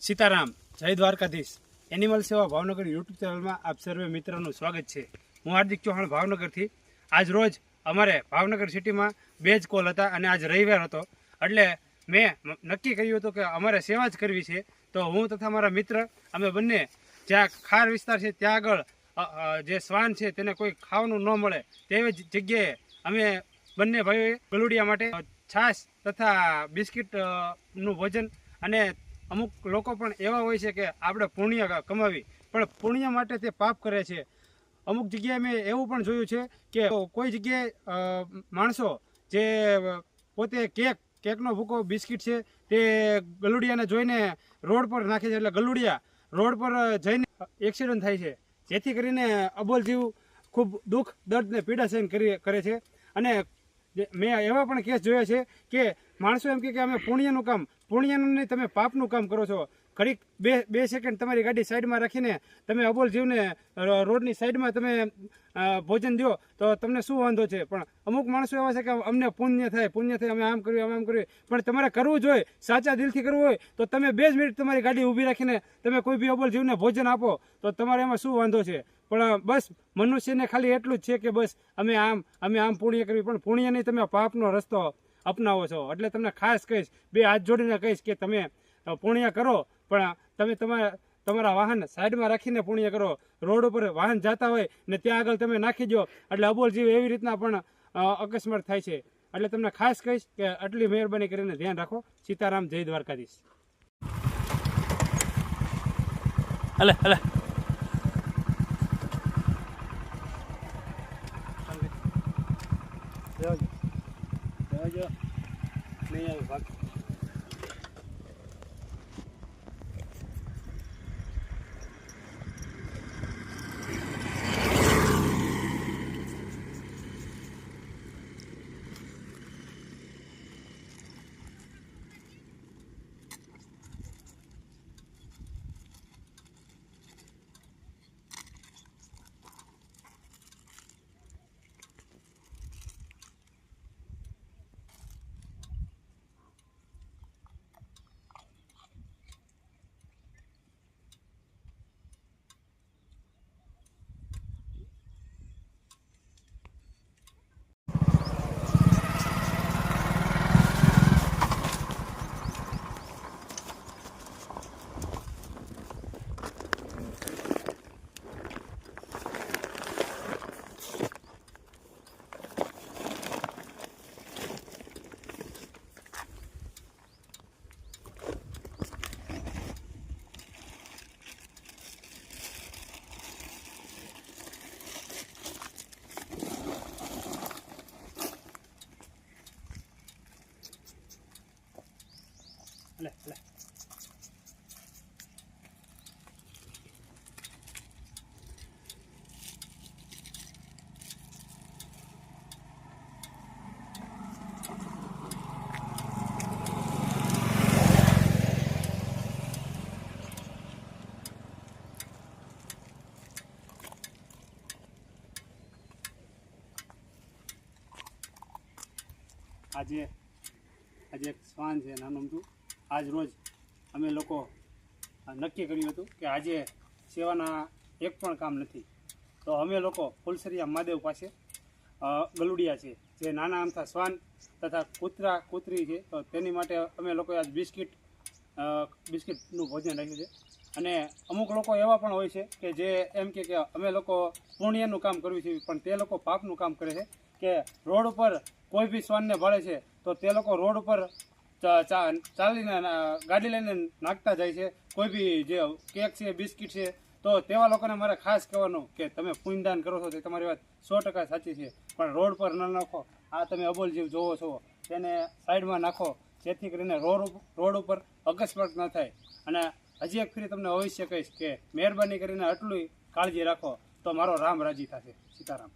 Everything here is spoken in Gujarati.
સીતારામ, જય દ્વારકાધીશ. એનિમલ સેવા ભાવનગર યુટ્યુબ ચેનલમાં આપ સર્વે મિત્રોનું સ્વાગત છે. હું હાર્દિક ચૌહાણ ભાવનગરથી. આજ રોજ અમારે ભાવનગર સિટીમાં બે જ કોલ હતા અને આજ રવિવાર હતો. એટલે મેં નક્કી કર્યું હતું કે અમારે સેવા જ કરવી છે. તો હું તથા મારા મિત્ર, અમે બંને જ્યાં ખાર વિસ્તાર છે, ત્યાં આગળ જે શ્વાન છે, તેને કોઈ ખાવાનું ન મળે તેવી જગ્યાએ અમે બંને ભાઈઓએ ગલુડિયા માટે છાશ તથા બિસ્કિટનું ભોજન અને અમુક લોકો પણ એવા હોય છે કે આપણે પુણ્ય કમાવી. પણ પુણ્ય માટે તે પાપ કરે છે. અમુક જગ્યાએ મેં એવું પણ જોયું છે કે કોઈ જગ્યાએ માણસો જે પોતે કેક, કેકનો ભૂકો, બિસ્કિટ છે તે ગલુડિયાને જોઈને રોડ પર નાખે છે. એટલે ગલુડિયા રોડ પર જઈને એક્સિડન્ટ થાય છે. જેથી કરીને અબોલ જીવ ખૂબ દુઃખ દર્દ ને પીડા સહન કરી, કરે છે. અને મેં એવા પણ કેસ જોયા છે કે માણસો એમ કે અમે પુણ્યનું કામ, પુણ્યનું નહીં, તમે પાપનું કામ કરો છો. ઘડીક બે બે સેકન્ડ તમારી ગાડી સાઈડમાં રાખીને તમે અબોલ જીવને રોડની સાઈડમાં તમે ભોજન દો તો તમને શું વાંધો છે? પણ અમુક માણસો એવા છે કે અમને પુણ્ય થાય પુણ્ય થાય, અમે આમ કર્યું આમ કર્યું. પણ તમારે કરવું જોઈએ સાચા દિલથી કરવું હોય, તો તમે બે જ મિનિટ તમારી ગાડી ઊભી રાખીને તમે કોઈ બી અબોલ જીવને ભોજન આપો, તો તમારે એમાં શું વાંધો છે? પણ બસ મનુષ્યને ખાલી એટલું જ છે કે બસ અમે આમ અમે આમ પુણ્ય કરવી પણ પુણ્ય નહીં, તમે પાપનો રસ્તો અપનાવો છો. એટલે તમને ખાસ કહીશ, બે હાથ જોડીને કહીશ કે તમે પુણ્ય કરો, પણ તમે તમારા તમારા વાહન સાઈડમાં રાખીને પુણ્ય કરો. રોડ ઉપર વાહન જતા હોય ને ત્યાં આગળ તમે નાખી દો. એટલે અબોલ જીવ એવી રીતના પણ અકસ્માત થાય છે. એટલે તમને ખાસ કહીશ કે આટલી મહેરબાની કરીને ધ્યાન રાખો. સીતારામ જય દ્વારકાધીશ. અલે અલે નહીં આવે ભાગ લે લે. આજે આજે એક શ્વાન છે નાનું અમથું આજ રોજ અમે લોકો નક્કી કર્યું હતું કે આજે સેવાના એક પણ કામ નથી. તો અમે લોકો ફુલસરિયા મહાદેવ પાસે ગલુડિયા છે, જે નાના અમથા શ્વાન તથા કૂતરા, કૂતરી છે. તો તેની માટે અમે લોકોએ આજ બિસ્કિટ બિસ્કિટનું ભોજન રાખ્યું છે. અને અમુક લોકો એવા પણ હોય છે કે જે એમ કે અમે લોકો પુણ્યનું કામ કરવું છે, પણ તે લોકો પાપનું કામ કરે છે કે રોડ ઉપર કોઈ બી શ્વાનને ભાળે છે, તો તે લોકો રોડ ઉપર ચાલીને ગાડી લઈને નાખતા જાય છે. કોઈ બી જે કેક છે, બિસ્કિટ છે, તો તેવા લોકોને મારે ખાસ કહેવાનું કે તમે પૂંજદાન કરો છો, તે તમારી વાત સો ટકા સાચી છે. પણ રોડ પર ન નાખો. આ તમે અબોલ જીવ જોવો છો. તેને સાઈડમાં નાખો. જેથી કરીને રોડ રોડ ઉપર અકસ્માત ન થાય. અને હજી એક ફરી તમને અવશ્ય કહીશ કે મહેરબાની કરીને આટલું કાળજી રાખો, તો મારો રામ રાજી થશે. સીતારામ.